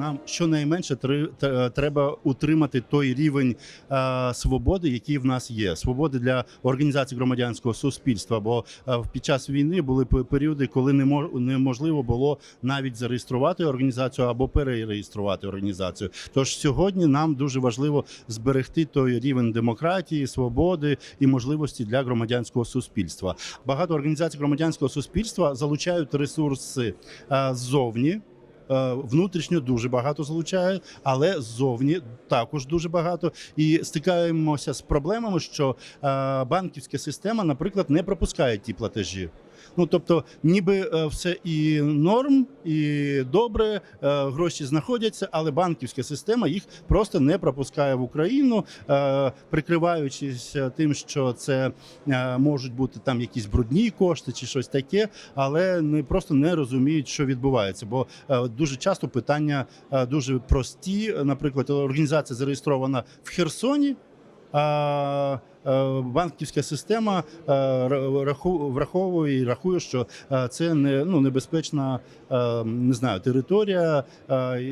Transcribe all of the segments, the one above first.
нам щонайменше три- треба утримати той рівень е, свободи, який в нас є. Свободи для організації громадянського суспільства. Бо е, під час війни були пе- періоди, коли не мож- неможливо було навіть зареєструвати організацію або перереєструвати організацію. Тож сьогодні нам дуже важливо зберегти той рівень демократії, свободи і можливості для громадянського суспільства. Багато організацій громадянського суспільства залучають ресурси е, ззовні. Е, Внутрішньо дуже багато залучає, але ззовні також дуже багато. І стикаємося з проблемами, що е, банківська система, наприклад, не пропускає ті платежі. Ну тобто, ніби е, все і норм, і добре, е, гроші знаходяться, але банківська система їх просто не пропускає в Україну, е, прикриваючись тим, що це можуть бути там якісь брудні кошти чи щось таке, але не просто не розуміють, що відбувається. Бо дуже часто питання дуже прості. Наприклад, організація зареєстрована в Херсоні. Е, банківська система е, враховує і рахує, що е, це не ну небезпечна не знаю територія,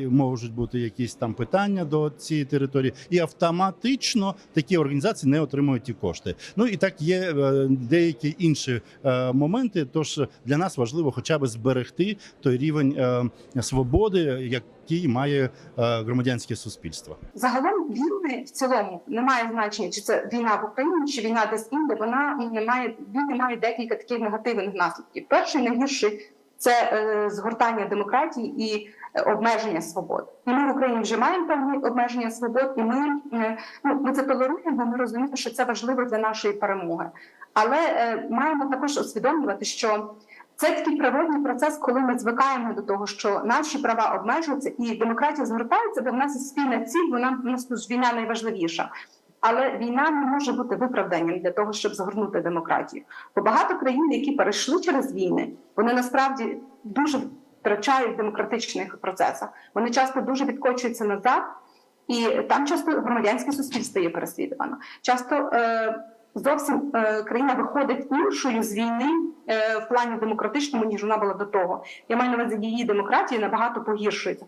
можуть бути якісь там питання до цієї території, і автоматично такі організації не отримують ті кошти. Ну і так є деякі інші моменти. Тож для нас важливо, хоча б зберегти той рівень свободи, який має громадянське суспільство. Загалом війни в цілому немає значення, чи це війна в Україні, чи війна десь інде. Вона не має війни має декілька таких негативних наслідків. Перший найгірший це е, згортання демократії і е, обмеження свобод. І ми в Україні вже маємо певні обмеження свобод, і ми, е, ну, ми це толеруємо, бо ми розуміємо, що це важливо для нашої перемоги. Але е, маємо також усвідомлювати, що це такий природний процес, коли ми звикаємо до того, що наші права обмежуються, і демократія згортається, бо в нас є спільна ціль, вона в війна найважливіша. Але війна не може бути виправданням для того, щоб згорнути демократію. Бо багато країн, які перейшли через війни, вони насправді дуже втрачають в демократичних процесах. Вони часто дуже відкочуються назад, і там часто громадянське суспільство є переслідувано. Часто е, зовсім е, країна виходить іншою з війни е, в плані демократичному, ніж вона була до того. Я маю на увазі її демократія набагато погіршується.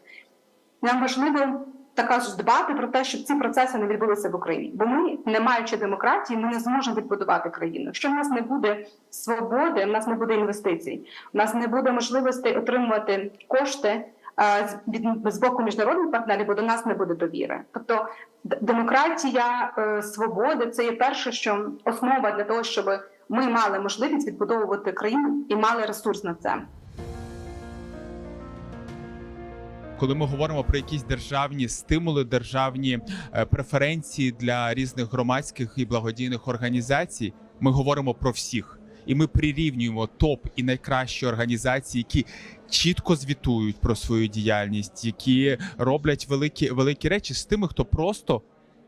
Нам важливо також дбати про те, щоб ці процеси не відбулися в Україні. Бо ми, не маючи демократії, ми не зможемо відбудувати країну. Якщо в нас не буде свободи, в нас не буде інвестицій, в нас не буде можливості отримувати кошти з- боку міжнародних партнерів, бо до нас не буде довіри. Тобто демократія, е, свобода це є перше, що основа для того, щоб ми мали можливість відбудовувати країну і мали ресурс на це. Коли ми говоримо про якісь державні стимули, державні е, преференції для різних громадських і благодійних організацій, ми говоримо про всіх. І ми прирівнюємо топ і найкращі організації, які чітко звітують про свою діяльність, які роблять великі великі речі з тими, хто просто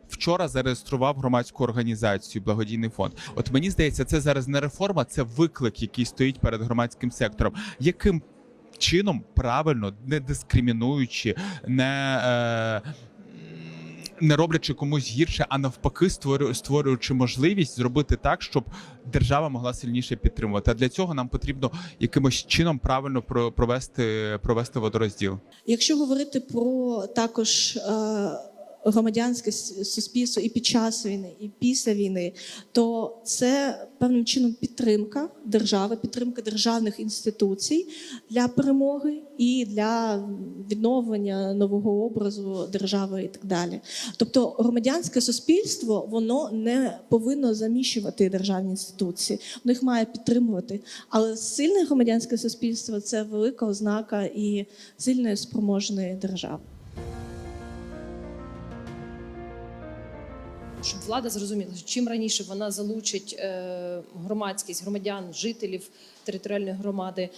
вчора зареєстрував громадську організацію, благодійний фонд. От мені здається, це зараз не реформа, це виклик, який стоїть перед громадським сектором. Яким чином правильно, не дискримінуючи, не. Е, не роблячи комусь гірше, а навпаки, створю- створюючи можливість зробити так, щоб держава могла сильніше підтримувати. А для цього нам потрібно якимось чином правильно про- провести, провести водорозділ. Якщо говорити про також е, громадянське суспільство і під час війни, і після війни, то це певним чином підтримка держави, підтримка державних інституцій для перемоги і для відновлення нового образу держави і так далі. Тобто громадянське суспільство воно не повинно заміщувати державні інституції, воно їх має підтримувати. Але сильне громадянське суспільство це велика ознака і сильної спроможної держави. Щоб влада зрозуміла, що чим раніше вона залучить е, громадськість, громадян, жителів територіальної громади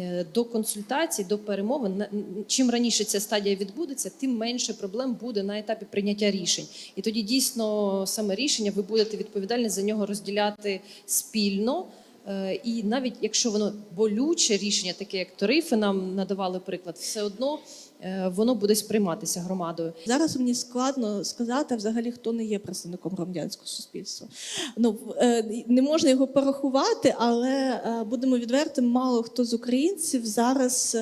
е, до консультацій, до перемовин, чим раніше ця стадія відбудеться, тим менше проблем буде на етапі прийняття рішень. І тоді дійсно саме рішення ви будете відповідальні за нього розділяти спільно. Е, І навіть якщо воно болюче рішення, таке як тарифи нам надавали приклад, все одно е, воно буде сприйматися громадою. Зараз мені складно сказати взагалі, хто не є представником громадянського суспільства. Ну е, не можна його порахувати, але будемо відвертим, мало хто з українців зараз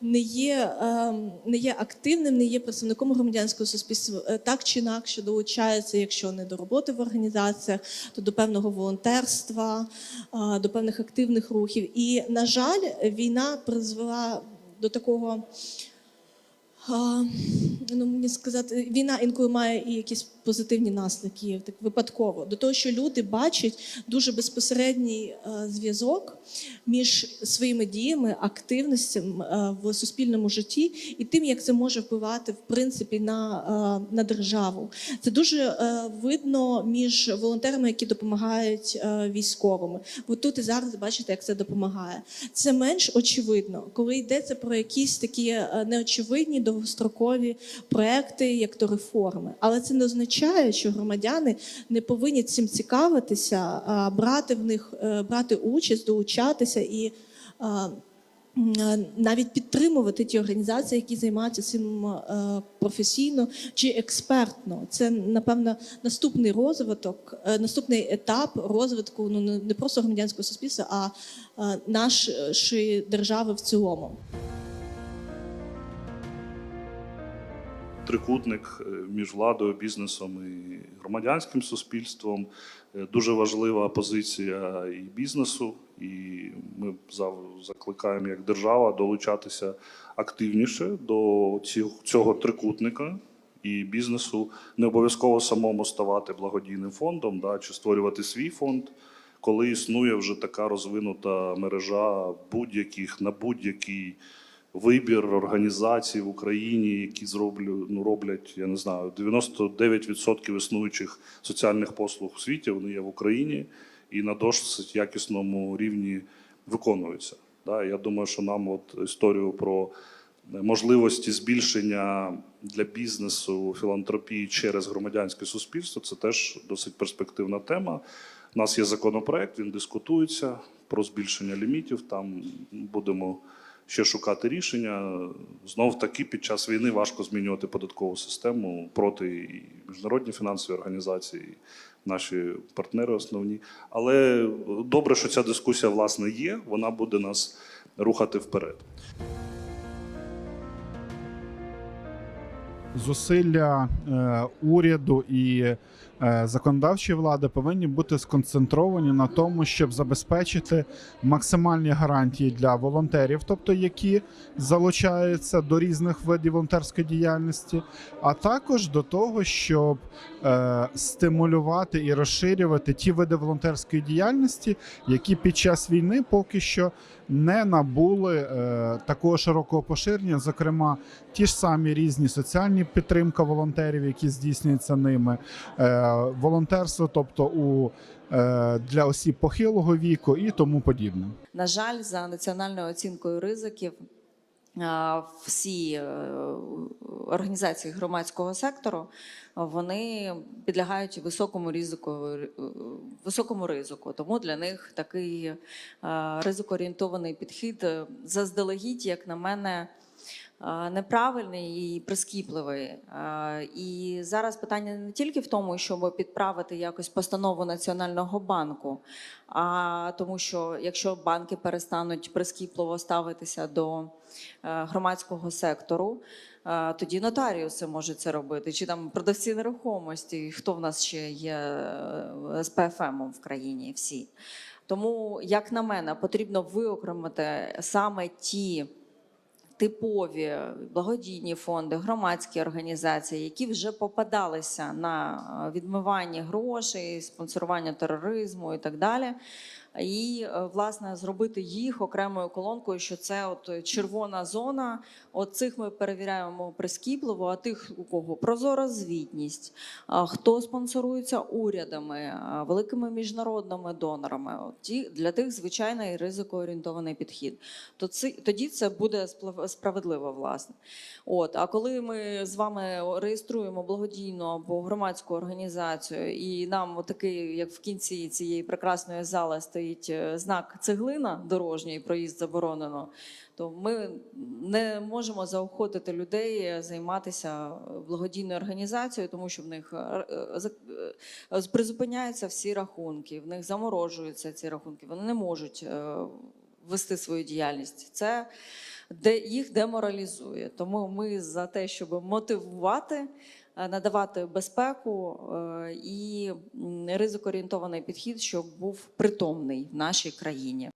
не є, ем, не є активним, не є представником громадянського суспільства, е, так чи інакше долучається, якщо не до роботи в організаціях, то до певного волонтерства, е, до певних активних рухів. І, на жаль, війна призвела до такого. Ну, мені сказати, війна інколи має і якісь позитивні наслідки, так випадково. До того, що люди бачать дуже безпосередній е, зв'язок між своїми діями, активностями е, в суспільному житті і тим, як це може впливати в принципі на, е, на державу. Це дуже видно між волонтерами, які допомагають військовими. Ви тут і зараз бачите, як це допомагає. Це менш очевидно, коли йдеться про якісь такі неочевидні довгострокові проекти, як то реформи. Але це не означає, що громадяни не повинні цим цікавитися, а брати в них, е, брати участь, долучатися і. е, Навіть підтримувати ті організації, які займаються цим е, професійно чи експертно. Це напевно наступний розвиток, наступний етап розвитку ну не просто громадянського суспільства, а нашої держави в цілому. Трикутник е, між владою, бізнесом і громадянським суспільством. Е, Дуже важлива позиція і бізнесу, і ми закликаємо як держава долучатися активніше до цього- трикутника. І бізнесу не обов'язково самому ставати благодійним фондом да, чи створювати свій фонд, коли існує вже така розвинута мережа будь-яких на будь-який вибір організацій в Україні, які зроблю, ну, роблять, я не знаю, 99% існуючих соціальних послуг у світі вони є в Україні і на досить якісному рівні виконуються. Да, я думаю, що нам от історію про можливості збільшення для бізнесу філантропії через громадянське суспільство це теж досить перспективна тема. У нас є законопроект, він дискутується про збільшення лімітів. Там будемо ще шукати рішення. Знов таки під час війни важко змінювати податкову систему проти і міжнародні фінансові організації, і наші партнери основні. Але добре, що ця дискусія власне є. Вона буде нас рухати вперед. зусилля е, уряду і е, законодавчої влади повинні бути сконцентровані на тому, щоб забезпечити максимальні гарантії для волонтерів, тобто які залучаються до різних видів волонтерської діяльності, а також до того, щоб е, стимулювати і розширювати ті види волонтерської діяльності, які під час війни поки що не набули е, такого широкого поширення, зокрема ті ж самі різні соціальні підтримка волонтерів, які здійснюються ними, волонтерство, тобто у е, для осіб похилого віку і тому подібне. На жаль, за національною оцінкою ризиків. Всі е, організації громадського сектору вони підлягають високому ризику, е, високому ризику. Тому для них такий е, ризикоорієнтований підхід е, заздалегідь, як на мене, е, неправильний і прискіпливий. Е, І зараз питання не тільки в тому, щоб підправити якось постанову Національного банку, а тому, що якщо банки перестануть прискіпливо ставитися до е, громадського сектору, е, тоді нотаріуси можуть це робити, чи там продавці нерухомості, хто в нас ще є е, з ПФМом в країні, всі. Тому, як на мене, потрібно виокремити саме ті типові благодійні фонди, громадські організації, які вже попадалися на відмивання грошей, спонсорування тероризму і так далі. І е, власне зробити їх окремою колонкою, що це от червона зона. От цих ми перевіряємо прискіпливо, а тих, у кого прозора звітність, хто спонсорується урядами, великими міжнародними донорами. От ті для тих звичайний ризикоорієнтований підхід. То це тоді це буде справедливо, власне. От а коли ми з вами реєструємо благодійну або громадську організацію, і нам отакий, як в кінці цієї прекрасної зали стоїть е, знак цеглина дорожній, проїзд заборонено. То ми не можемо заохотити людей займатися благодійною організацією, тому що в них е, е, е, призупиняються всі рахунки, в них заморожуються ці рахунки. Вони не можуть е, вести свою діяльність. Це де їх деморалізує. Тому ми за те, щоб мотивувати, е, надавати безпеку е, і ризикоорієнтований підхід, щоб був притомний в нашій країні.